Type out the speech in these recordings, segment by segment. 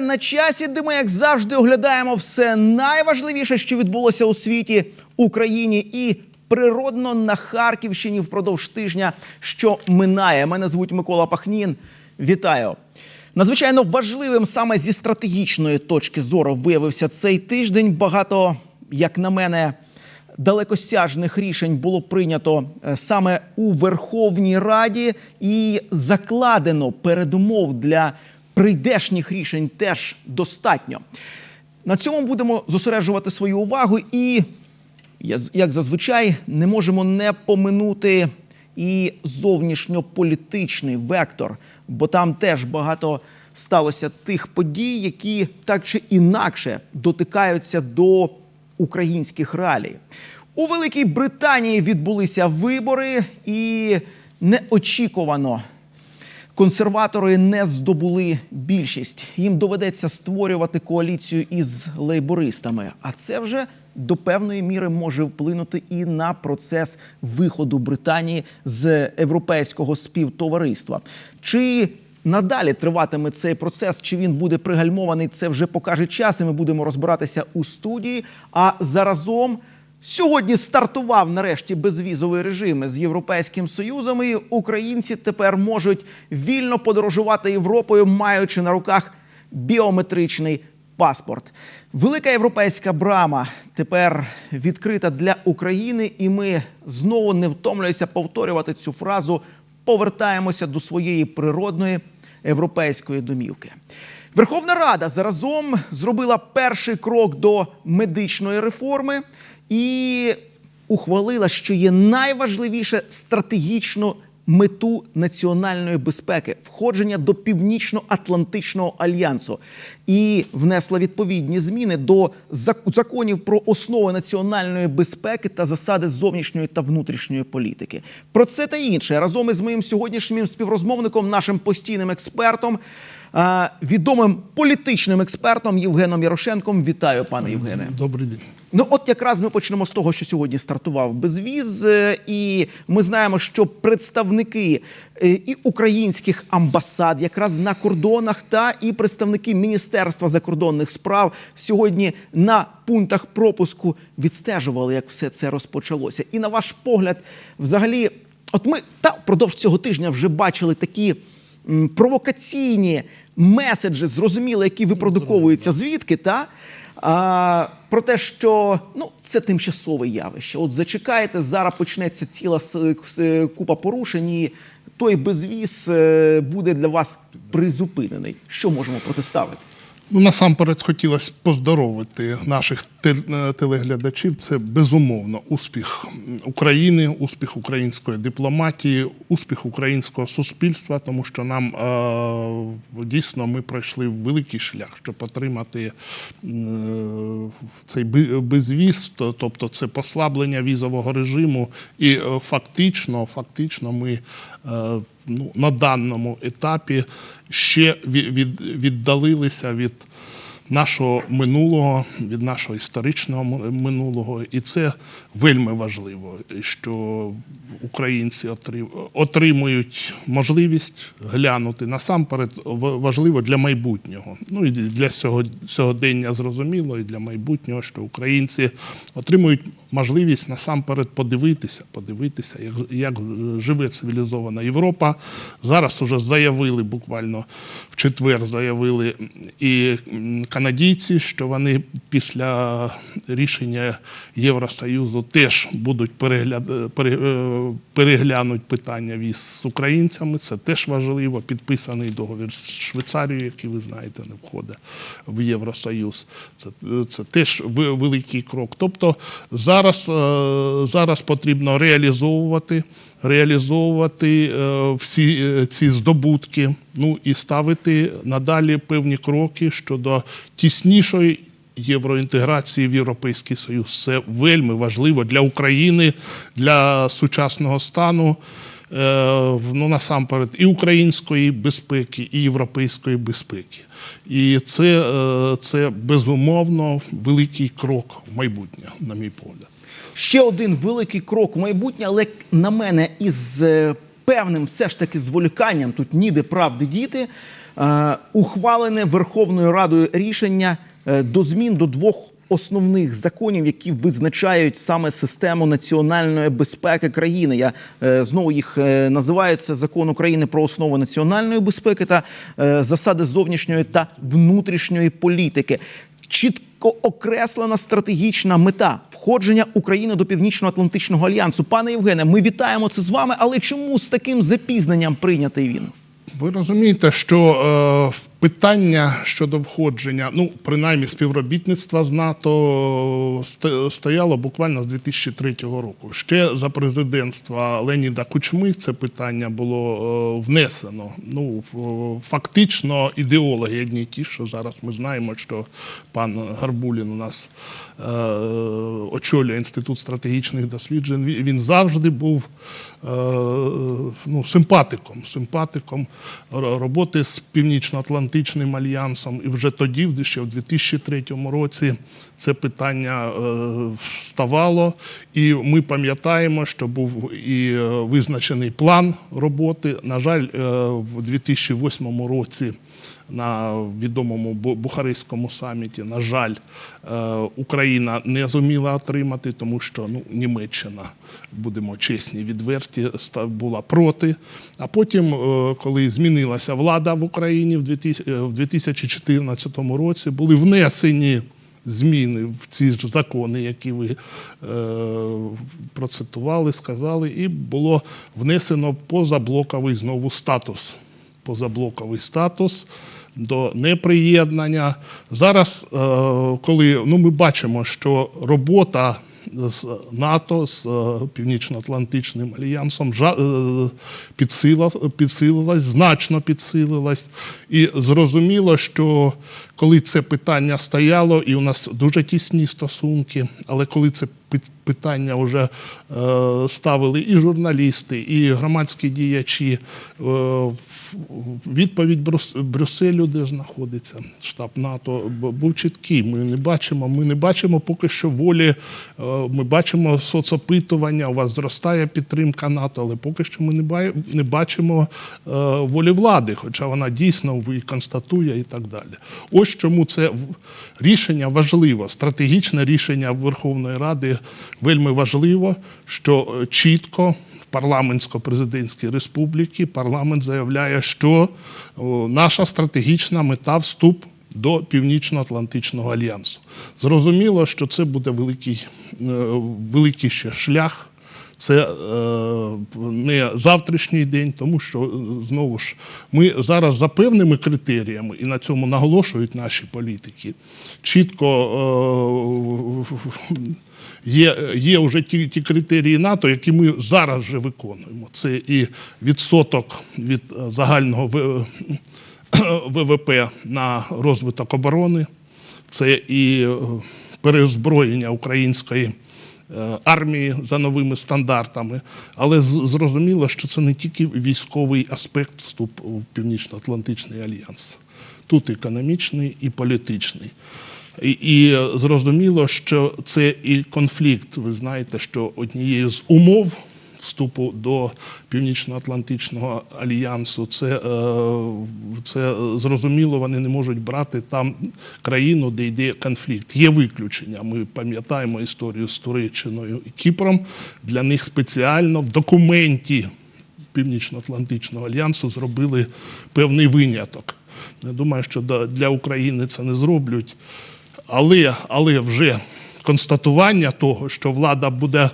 На часі, де ми, як завжди, оглядаємо все найважливіше, що відбулося у світі, Україні і природно на Харківщині впродовж тижня, що минає. Мене звуть Микола Пахнін. Вітаю. Надзвичайно важливим саме зі стратегічної точки зору виявився цей тиждень. Багато, як на мене, далекосяжних рішень було прийнято е, саме у Верховній Раді і закладено передумов для прийдешніх рішень теж достатньо. На цьому будемо зосереджувати свою увагу і, як зазвичай, не можемо не поминути і зовнішньополітичний вектор, бо там теж багато сталося тих подій, які так чи інакше дотикаються до українських реалій. У Великій Британії відбулися вибори, і неочікувано консерватори не здобули більшість. Їм доведеться створювати коаліцію із лейбористами. А це вже до певної міри може вплинути і на процес виходу Британії з європейського співтовариства. Чи надалі триватиме цей процес, чи він буде пригальмований, це вже покаже час, і ми будемо розбиратися у студії. А заразом. Сьогодні стартував нарешті безвізовий режим з Європейським Союзом. І українці тепер можуть вільно подорожувати Європою, маючи на руках біометричний паспорт. Велика європейська брама тепер відкрита для України, і ми знову не втомлюємося повторювати цю фразу. Повертаємося до своєї природної європейської домівки. Верховна Рада заразом зробила перший крок до медичної реформи і ухвалила, що є найважливіше стратегічну мету національної безпеки входження до Північно-Атлантичного альянсу і внесла відповідні зміни до законів про основи національної безпеки та засади зовнішньої та внутрішньої політики. Про це та інше разом із моїм сьогоднішнім співрозмовником, нашим постійним експертом, відомим політичним експертом Євгеном Ярошенком. Вітаю, пане Євгене. Добрий день. Ну, от якраз ми почнемо з того, що сьогодні стартував безвіз, е, і ми знаємо, що представники і українських амбасад, якраз на кордонах, та і представники Міністерства закордонних справ сьогодні на пунктах пропуску відстежували, як все це розпочалося. І на ваш погляд, взагалі, от ми та впродовж цього тижня вже бачили такі провокаційні меседжі, зрозуміло, які випродуковуються звідки, та а, про те, що ну це тимчасове явище. От зачекайте, зараз почнеться ціла с- купа порушень, і той безвіз е, буде для вас призупинений. Що можемо протиставити? Ну, насамперед хотілося поздоровити наших е, телеглядачів. Це безумовно успіх України, успіх української дипломатії, успіх українського суспільства, тому що нам е, дійсно ми пройшли великий шлях, щоб отримати е, цей безвіз, тобто це послаблення візового режиму, і фактично, фактично, ми. Ну, на даному етапі ще від, від, віддалилися від нашого минулого, від нашого історичного минулого. І це вельми важливо, що українці отримують можливість глянути насамперед важливо для майбутнього. Ну і для сьогодення зрозуміло, і для майбутнього, що українці отримують можливість насамперед подивитися, подивитися, як, як живе цивілізована Європа. Зараз уже заявили буквально в четвер, заявили і канадійці, що вони після рішення Євросоюзу теж будуть перегляд, пере, е, переглянуть питання віз з українцями. Це теж важливо. Підписаний договір з Швейцарією, який ви знаєте, не входить в Євросоюз. Це, це теж великий крок. Тобто зараз, е, зараз потрібно реалізовувати, реалізовувати е, всі е, ці здобутки, ну і ставити надалі певні кроки щодо тіснішої євроінтеграції в Європейський Союз. Це вельми важливо для України, для сучасного стану. е, Ну, насамперед, і української безпеки, і європейської безпеки. І це, це безумовно великий крок в майбутнє, на мій погляд. Ще один великий крок у майбутнє, але на мене із е, певним все ж таки зволіканням тут ніде правди діти. Е, ухвалене Верховною Радою рішення е, до змін до двох основних законів, які визначають саме систему національної безпеки країни. Я знову їх називаю це закон України про основи національної безпеки та засади зовнішньої та внутрішньої політики. Чітко окреслена стратегічна мета входження України до Північно-Атлантичного альянсу. Пане Євгене, ми вітаємо це з вами. Але чому з таким запізненням прийнятий він? Ви розумієте, що е, питання щодо входження, ну принаймні співробітництва з НАТО стояло буквально з 2003 року. Ще за президентства Леніда Кучми це питання було е, внесено. Ну фактично ідеологи одні ті, що зараз ми знаємо, що пан Гарбулін у нас е, очолює інститут стратегічних досліджень. Він- завжди був е, ну, симпатиком, симпатиком роботи з Північно-Атлантичним альянсом. І вже тоді, ще в 2003 році, це питання вставало, ставало. І ми пам'ятаємо, що був і е, визначений план роботи. На жаль, е, в 2008 році. На відомому Бу- Бухарестському саміті, на жаль, е, Україна не зуміла отримати, тому що ну, Німеччина, будемо чесні, відверті, була проти. А потім, е, коли змінилася влада в Україні в 2000 е, 2014 році, були внесені зміни в ці ж закони, які ви е, процитували, сказали, і було внесено позаблоковий знову статус. Позаблоковий статус до неприєднання. Зараз, е, коли ну, ми бачимо, що робота з НАТО, з е, Північно-Атлантичним альянсом е, підсилилась, значно підсилилась. І зрозуміло, що коли це питання стояло, і у нас дуже тісні стосунки, але коли це питання вже ставили і журналісти, і громадські діячі, е, відповідь Брюсселю, де знаходиться штаб НАТО, був чіткий. Ми не бачимо, ми не бачимо поки що волі. е, Ми бачимо соцопитування. У вас зростає підтримка НАТО, але поки що ми не ба- не бачимо е, волі влади, хоча вона дійсно і констатує і так далі. Ось чому це рішення важливо. Стратегічне рішення Верховної Ради вельми важливо, що е, чітко парламентсько-президентській республіки парламент заявляє, що наша стратегічна мета вступ до Північно-Атлантичного альянсу. Зрозуміло, що це буде великий, е, великий ще шлях. Це е, не завтрашній день, тому що е, знову ж ми зараз за певними критеріями, і на цьому наголошують наші політики. Чітко е, є, є вже ті, ті критерії НАТО, які ми зараз вже виконуємо. Це і відсоток від е, загального ВВП на розвиток оборони, це і е, переозброєння української армії за новими стандартами. Але зрозуміло, що це не тільки військовий аспект вступу в Північно-Атлантичний альянс. Тут економічний і політичний. І, і е, зрозуміло, що це і конфлікт. Ви знаєте, що однією з умов вступу до Північно-Атлантичного альянсу, це, е, це е, зрозуміло, вони не можуть брати там країну, де йде конфлікт. Є виключення. Ми пам'ятаємо історію з Туреччиною і Кіпром. Для них спеціально в документі Північно-Атлантичного альянсу зробили певний виняток. Я думаю, що для України це не зроблять. Але, але вже констатування того, що влада буде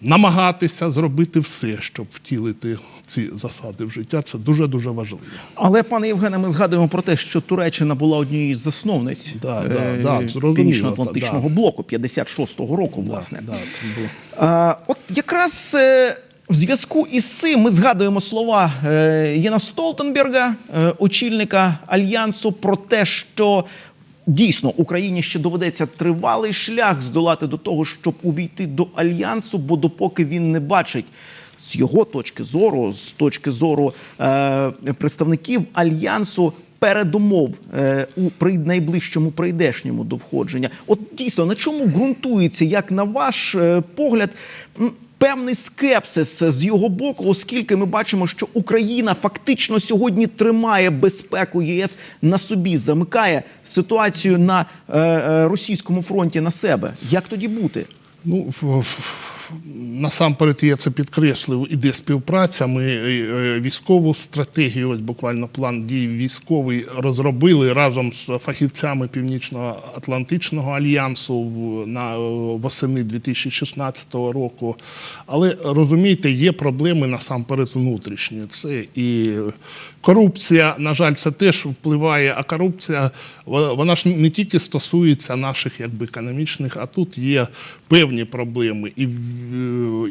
намагатися зробити все, щоб втілити ці засади в життя, це дуже-дуже важливо. Але, пане Євгене, ми згадуємо про те, що Туреччина була однією з засновниць Да, е, да, да, Північно-Атлантичного да. блоку 56-го року, власне. Да, було. А, от якраз е, в зв'язку із цим ми згадуємо слова Єна Столтенберга, е, очільника альянсу, про те, що дійсно Україні ще доведеться тривалий шлях здолати до того, щоб увійти до альянсу, бо допоки він не бачить. З його точки зору, з точки зору е, представників альянсу, передумов е, у при найближчому прийдешньому до входження. От дійсно на чому ґрунтується, як на ваш е, погляд, певний скепсис з його боку, оскільки ми бачимо, що Україна фактично сьогодні тримає безпеку ЄС на собі, замикає ситуацію на е, е, російському фронті на себе. Як тоді бути? Ну, насамперед я це підкреслив, іде співпраця. Ми е, е, військову стратегію, ось буквально план дій військовий розробили разом з фахівцями Північно-Атлантичного альянсу в- на е, восени 2016 року. Але розумієте, є проблеми насамперед внутрішні. Це і корупція, на жаль, це теж впливає. А корупція вона ж не тільки стосується наших якби економічних, а тут є певні проблеми, і,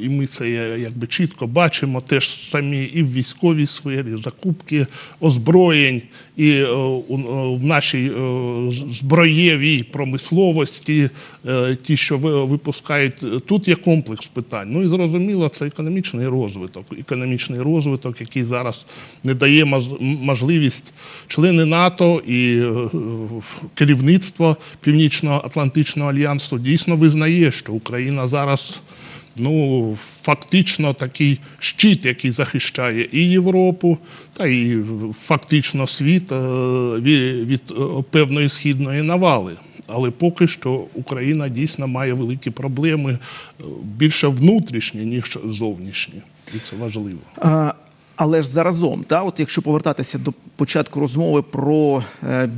і ми це якби чітко бачимо теж самі і в військовій сфері, закупки озброєнь, і е, е, в нашій е, зброєвій промисловості, е, ті, що ви- випускають, тут є комплекс питань. Ну і зрозуміло, це економічний розвиток. Економічний розвиток, який зараз не дає можливість члени НАТО і е, керівництво Північно-Атлантичного альянсу дійсно визнає, що Україна зараз ну, фактично такий щит, який захищає і Європу, та і фактично світ е, від, е, певної східної навали. Але поки що Україна дійсно має великі проблеми е, більше внутрішні, ніж зовнішні. І це важливо. А, але ж заразом, та, от якщо повертатися до початку розмови про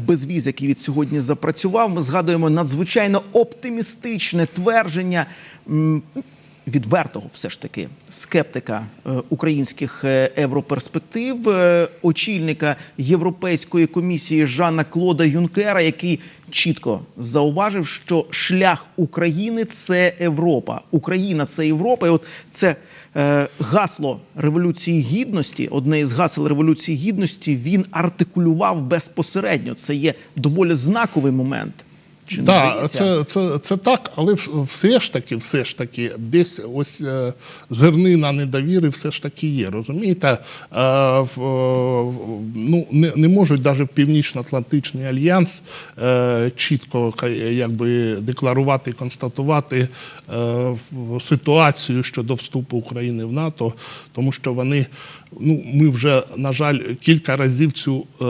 безвіз, який від сьогодні запрацював, ми згадуємо надзвичайно оптимістичне твердження. Відвертого, все ж таки, скептика е, українських е, європерспектив, е, очільника Європейської комісії Жана Клода Юнкера, який чітко зауважив, що шлях України це Європа. Україна це Європа. І от це е, гасло Революції Гідності, одне із гасел Революції Гідності, він артикулював безпосередньо. Це є доволі знаковий момент. Чи Так, це, це, це так, але все ж таки, все ж таки, десь ось е, зернина недовіри все ж таки є. Розумієте? Е, е, ну, не, не можуть навіть Північно-Атлантичний альянс е, чітко якби, декларувати, констатувати е, ситуацію щодо вступу України в НАТО, тому що вони, ну, ми вже, на жаль, кілька разів цю е,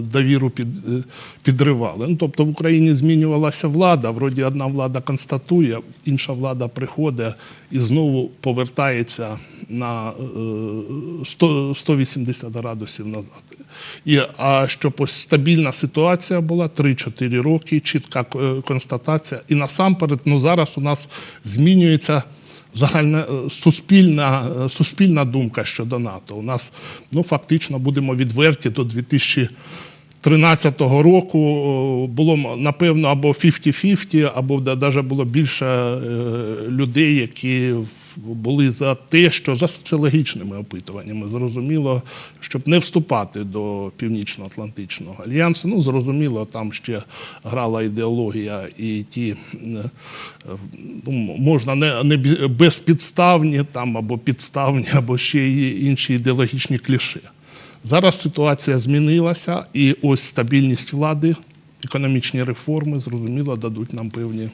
довіру під, е, підривали. Ну, тобто в Україні змінювалася влада, вроді одна влада констатує, інша влада приходить і знову повертається на е, 100, 180 градусів назад. І, а щоб ось стабільна ситуація була 3-4 роки, чітка е, констатація. І насамперед, ну зараз у нас змінюється загальна е, суспільна, е, суспільна думка щодо НАТО. У нас ну, фактично будемо відверті до 2013 року е, було напевно або 50-50, або навіть було більше людей, які були за те, що за соціологічними опитуваннями зрозуміло, щоб не вступати до Північно-Атлантичного альянсу. Ну, зрозуміло, там ще грала ідеологія і ті е, ну, можна не, не безпідставні там, або підставні, або ще інші ідеологічні кліше. Зараз ситуація змінилася, і ось стабільність влади, економічні реформи, зрозуміло, дадуть нам певні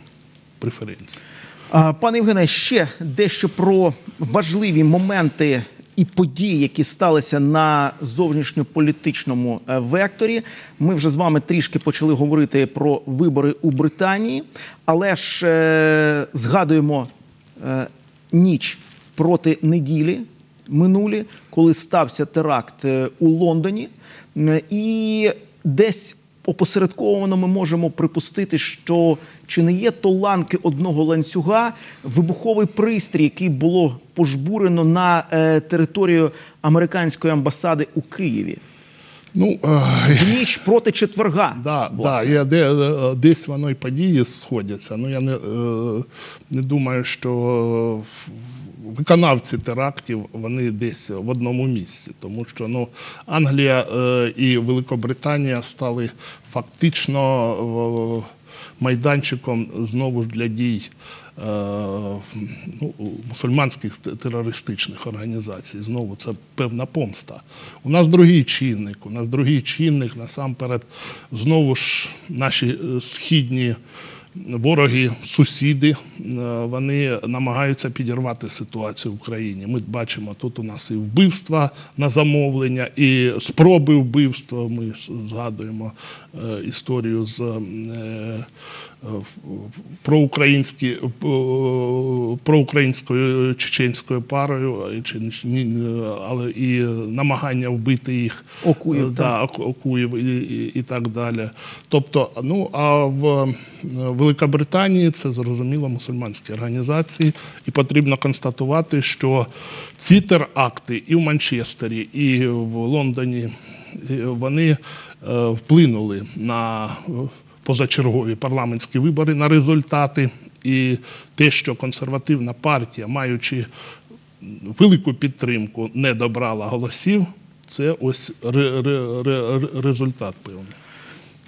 преференції. Пане Євгене, ще дещо про важливі моменти і події, які сталися на зовнішньополітичному е, векторі. Ми вже з вами трішки почали говорити про вибори у Британії, але ж е, згадуємо е, ніч проти неділі минулі, коли стався теракт у Лондоні, і десь опосередковано ми можемо припустити, що чи не є то ланки одного ланцюга вибуховий пристрій, який було пожбурено на е, територію американської амбасади у Києві Ну, е, в ніч проти четверга. Да, да, власне. я, де, е, десь воно і події сходяться. Ну я не, е, не думаю, що виконавці терактів вони десь в одному місці, тому що ну, Англія е, і Великобританія стали фактично е, майданчиком знову ж для дій. е, Ну, мусульманських терористичних організацій. Знову це певна помста. У нас другий чинник. У нас другий чинник насамперед знову ж наші східні вороги, сусіди, е, вони намагаються підірвати ситуацію в Україні. Ми бачимо, тут у нас і вбивства на замовлення, і спроби вбивства. Ми згадуємо е, історію з е, проукраїнські, е, проукраїнською чеченською парою, е, чи але і намагання вбити їх Окуїв, Е, да, Оку- Окуїв і, і, і так далі. Тобто, ну а в е, Великобританії це зрозуміло мусульманські організації, і потрібно констатувати, що ці теракти і в Манчестері, і в Лондоні е, вони е, вплинули на е, позачергові парламентські вибори на результати. І те, що консервативна партія, маючи велику підтримку, не добрала голосів, це ось ре- ре- ре- результат певний.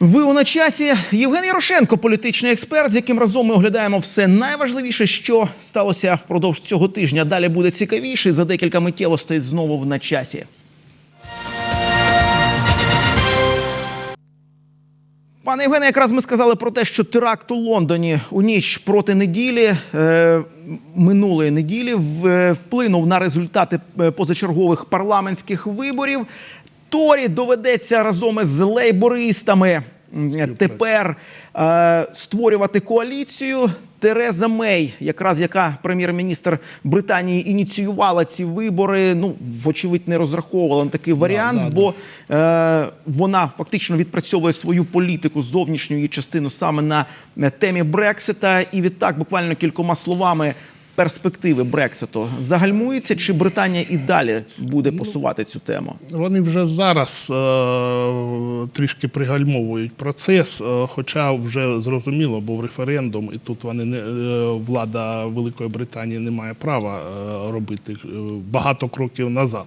Ви у на часі. Євген Ярошенко, політичний експерт, з яким разом ми оглядаємо все найважливіше, що сталося впродовж цього тижня. Далі буде цікавіше. За декілька миттєвостей знову в на часі. Пане Євгене, якраз ми сказали про те, що теракт у Лондоні у ніч проти неділі е, минулої неділі е, вплинув на результати е, позачергових парламентських виборів. Торі доведеться разом із лейбористами тепер е, створювати коаліцію. Тереза Мей, якраз яка прем'єр-міністр Британії ініціювала ці вибори. Ну вочевидь не розраховувала на такий варіант, да, бо е, вона фактично відпрацьовує свою політику зовнішню її частину саме на е, темі Брексита. І відтак, буквально кількома словами, перспективи Брекситу загальмуються, чи Британія і далі буде посувати цю тему? Вони вже зараз е, трішки пригальмовують процес, е, хоча вже зрозуміло, був референдум, і тут вони не е, влада Великої Британії не має права е, робити е, багато кроків назад.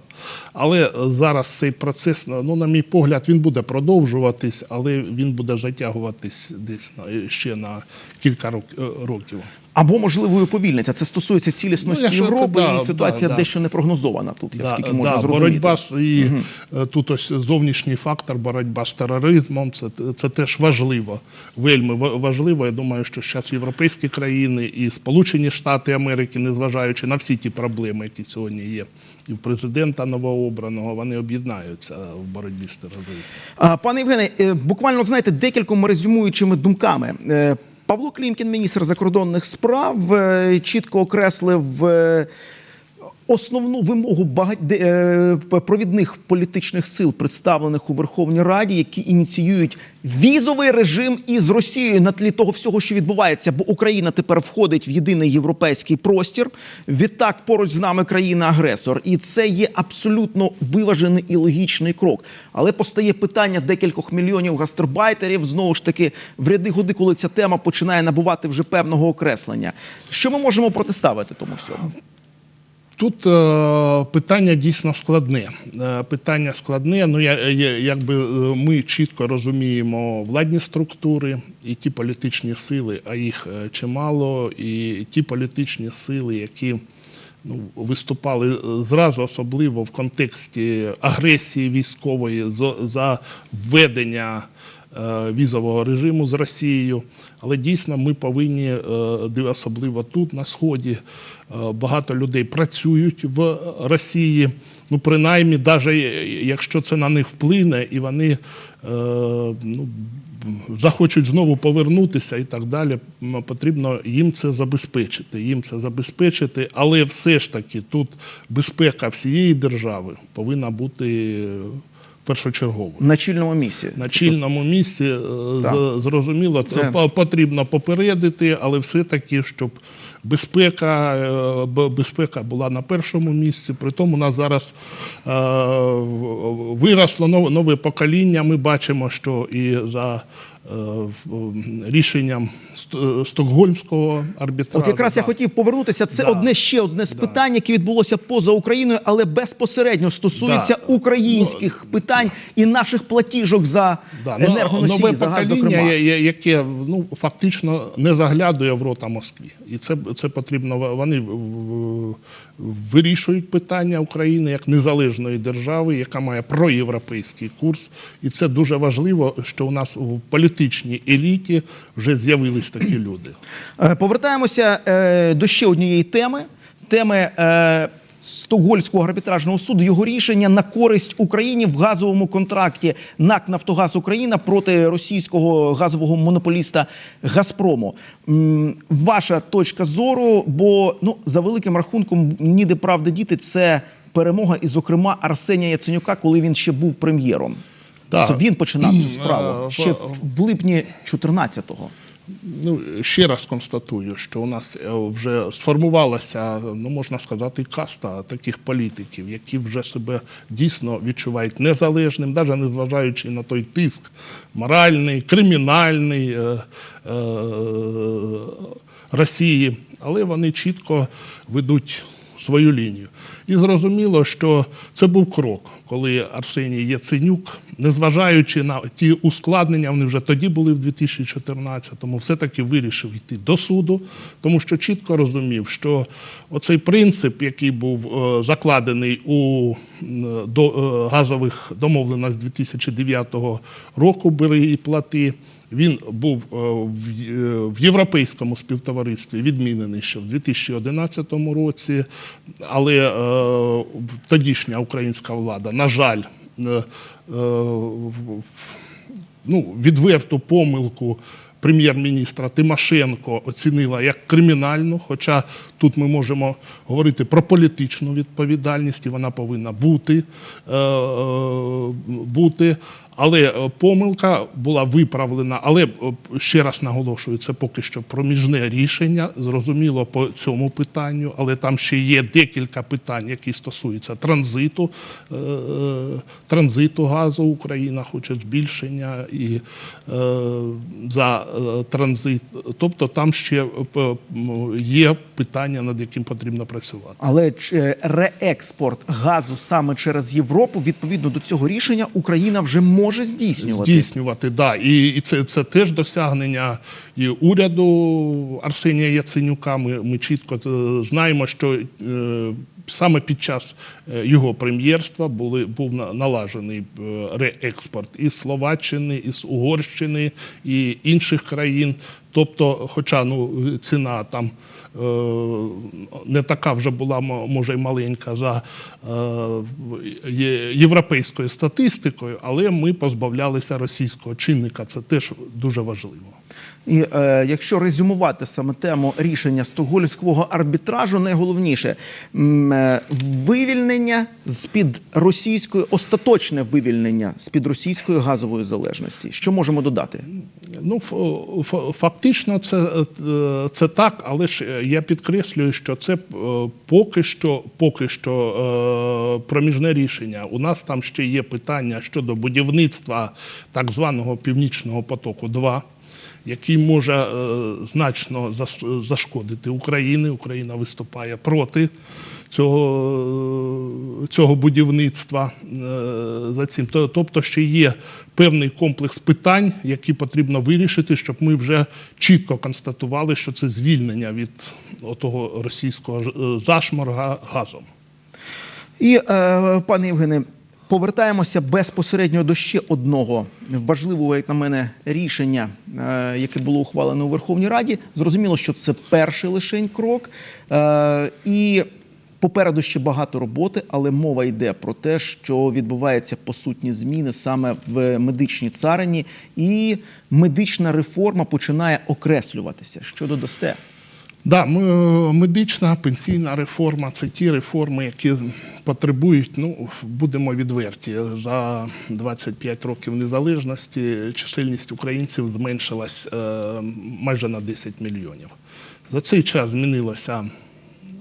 Але зараз цей процес, ну на мій погляд, він буде продовжуватись, але він буде затягуватись десь на ще на кілька е, років. Або можливо і уповільниться. Це стосується цілісності Ну, Європи, да, і ситуація да, да. дещо непрогнозована тут. Я скільки можна да, зрозуміти. боротьба з і е, тут ось зовнішній фактор, боротьба з тероризмом. Це, це теж важливо. Вельми важливо. Я думаю, що зараз європейські країни і Сполучені Штати Америки, незважаючи на всі ті проблеми, які сьогодні є, і в президента новообраного, вони об'єднаються в боротьбі з тероризмом. А, Пане Євгене, е, буквально знаєте, декількома резюмуючими думками. Е, Павло Клімкін, міністр закордонних справ, е, чітко окреслив. Основну вимогу бага- де- е, провідних політичних сил, представлених у Верховній Раді, які ініціюють візовий режим із Росією на тлі того всього, що відбувається, бо Україна тепер входить в єдиний європейський простір. Відтак поруч з нами країна-агресор, і це є абсолютно виважений і логічний крок. Але постає питання декількох мільйонів гастарбайтерів знову ж таки в ряди годи, коли ця тема починає набувати вже певного окреслення. Що ми можемо протиставити тому всьому? Тут е, питання дійсно складне. Е, питання складне. Ну я, якби е, ми чітко розуміємо владні структури і ті політичні сили, а їх чимало, і ті політичні сили, які ну, виступали зразу, особливо в контексті агресії військової за, введення візового режиму з Росією. Але дійсно ми повинні, особливо тут, на Сході, багато людей працюють в Росії. Ну, принаймні, навіть якщо це на них вплине, і вони е, ну, захочуть знову повернутися і так далі, потрібно їм це забезпечити. Їм це забезпечити, але все ж таки тут безпека всієї держави повинна бути першочерговою. На чільному місці. На чільному місці е, Так. зрозуміло, це, Це- потрібно попередити, але все-таки, щоб безпека, е, безпека була на першому місці. Притому у нас зараз е, виросло нове, нове покоління. Ми бачимо, що і за рішенням Ст- Стокгольмського арбітражу. От якраз я хотів повернутися. Це Да. одне ще одне з питань, яке відбулося поза Україною, але безпосередньо стосується Да. українських питань і наших платіжок за Да, ну, енергоносії, нове за газ, зокрема. яке ну, фактично не заглядує в рота Москві. І це, це потрібно. Вони е, вирішують питання України як незалежної держави, яка має проєвропейський курс. І це дуже важливо, що у нас у політичній еліті вже з'явились такі люди. Е, Повертаємося е, до ще однієї теми. Теми е, Стокгольмського арбітражного суду. Його рішення на користь Україні в газовому контракті НАК Нафтогаз Україна проти російського газового монополіста Газпрому. Ваша точка зору, бо ну за великим рахунком ніде правди діти. Це перемога, і, зокрема, Арсенія Яценюка, коли він ще був прем'єром. Так. Він починав цю справу Е, ще в- липні 14-го. Ну, ще раз констатую, що у нас е, вже сформувалася, ну можна сказати, каста таких політиків, які вже себе дійсно відчувають незалежним, навіть незважаючи на той тиск моральний, кримінальний е, е, Росії, але вони чітко ведуть свою лінію. І зрозуміло, що це був крок, коли Арсеній Яценюк, незважаючи на ті ускладнення, вони вже тоді були в 2014-му, все-таки вирішив йти до суду, тому що чітко розумів, що оцей принцип, який був е, закладений у е, газових домовленостей 2009 року, бери і плати. Він був е, в е, європейському співтоваристві відмінений ще в 2011 році, але е, тодішня українська влада, на жаль, ну, відверту помилку прем'єр-міністра Тимошенко оцінила як кримінальну, хоча тут ми можемо говорити про політичну відповідальність, і вона повинна бути. Бути. Але е, помилка була виправлена. Але е, ще раз наголошую, це поки що проміжне рішення, зрозуміло по цьому питанню, але там ще є декілька питань, які стосуються транзиту, е, транзиту газу. Україна хоче збільшення і за транзит. Тобто там ще є питання, над яким потрібно працювати. Але реекспорт газу саме через Європу, відповідно до цього рішення, Україна вже може здійснювати. Здійснювати, да. І, і це, це теж досягнення і уряду Арсенія Яценюка. Ми, ми чітко е, знаємо, що е, саме під час е, його прем'єрства були, був налажений е, реекспорт із Словаччини, із Угорщини і інших країн. Тобто, хоча ну, ціна там не така вже була, мо- може й маленька за е, європейською статистикою, але ми позбавлялися російського чинника. Це теж дуже важливо. І е, якщо резюмувати саме тему рішення стокгольмського арбітражу, найголовніше е, вивільнення з під російської остаточне вивільнення з під російської газової залежності. Що можемо додати? Ну, фактично, це, е, це так, але ж е, я підкреслюю, що це е, поки що, поки що проміжне рішення. У нас там ще є питання щодо будівництва так званого Північного потоку 2 який може е, значно зашкодити Україні. Україна виступає проти цього, цього будівництва е, за цим. Тобто, ще є певний комплекс питань, які потрібно вирішити, щоб ми вже чітко констатували, що це звільнення від того російського е, зашморга газом. І, е, пане Євгене, повертаємося безпосередньо до ще одного важливого, як на мене, рішення, е, яке було ухвалене у Верховній Раді. Зрозуміло, що це перший лишень крок. Е, і попереду ще багато роботи, але мова йде про те, що відбуваються посутні зміни саме в медичній царині, і медична реформа починає окреслюватися. Що додасте? Да, м- медична пенсійна реформа це ті реформи, які потребують, ну будемо відверті, за 25 років незалежності чисельність українців зменшилась е, майже на 10 мільйонів. За цей час змінилося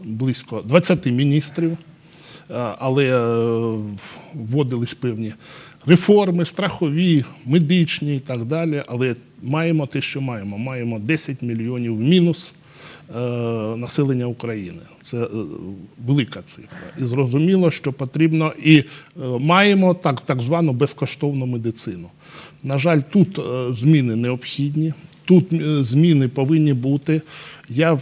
близько 20 міністрів, е, але е, вводились певні реформи, страхові, медичні і так далі. Але маємо те, що маємо. Маємо 10 мільйонів мінус е, населення України. Це е, велика цифра. І зрозуміло, що потрібно і е, маємо так, так звану безкоштовну медицину. На жаль, тут е, зміни необхідні. Тут е, зміни повинні бути. Я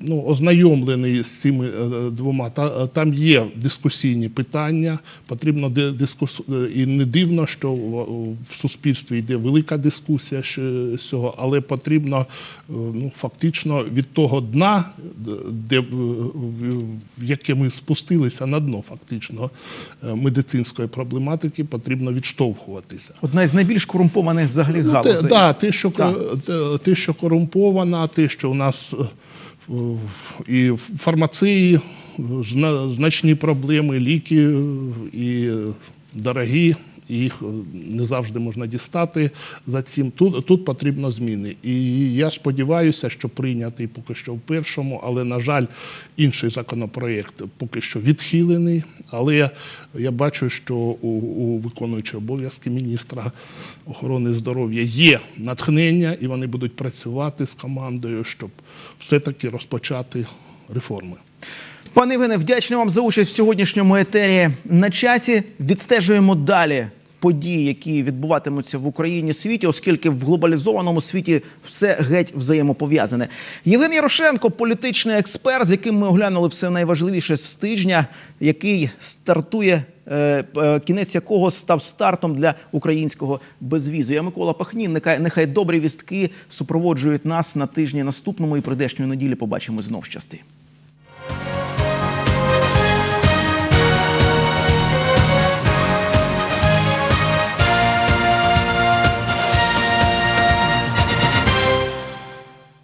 ну, ознайомлений з цими е, двома. Та, там є дискусійні питання. Потрібно ди- дискус... е, і не дивно, що в- суспільстві йде велика дискусія з цього, але потрібно е, ну, фактично від того дна, де, в- яке ми спустилися на дно фактично е, медицинської проблематики, потрібно відштовхуватися. Одна із найбільш корумпованих взагалі Ну, галузей. да, те, що, Так. те, що корумпована, те, що у нас е, і в фармації е, зна- значні проблеми, ліки е, і дорогі, і їх е, не завжди можна дістати за цим. Тут, тут потрібно зміни. І я сподіваюся, що прийнятий поки що в першому, але, на жаль, інший законопроєкт поки що відхилений. Але я бачу, що у, у виконуючого обов'язки міністра охорони здоров'я є натхнення, і вони будуть працювати з командою, щоб все-таки розпочати реформи. Пане Євгене, вдячний вам за участь в сьогоднішньому етері. На часі відстежуємо далі події, які відбуватимуться в Україні світі, оскільки в глобалізованому світі все геть взаємопов'язане. Євген Ярошенко, політичний експерт, з яким ми оглянули все найважливіше з тижня, який стартує. е, е, Кінець якого став стартом для українського безвізу. Я Микола Пахнін. Нехай нехай добрі вістки супроводжують нас на тижні наступному і прийдешньої неділі. Побачимось знов щасти.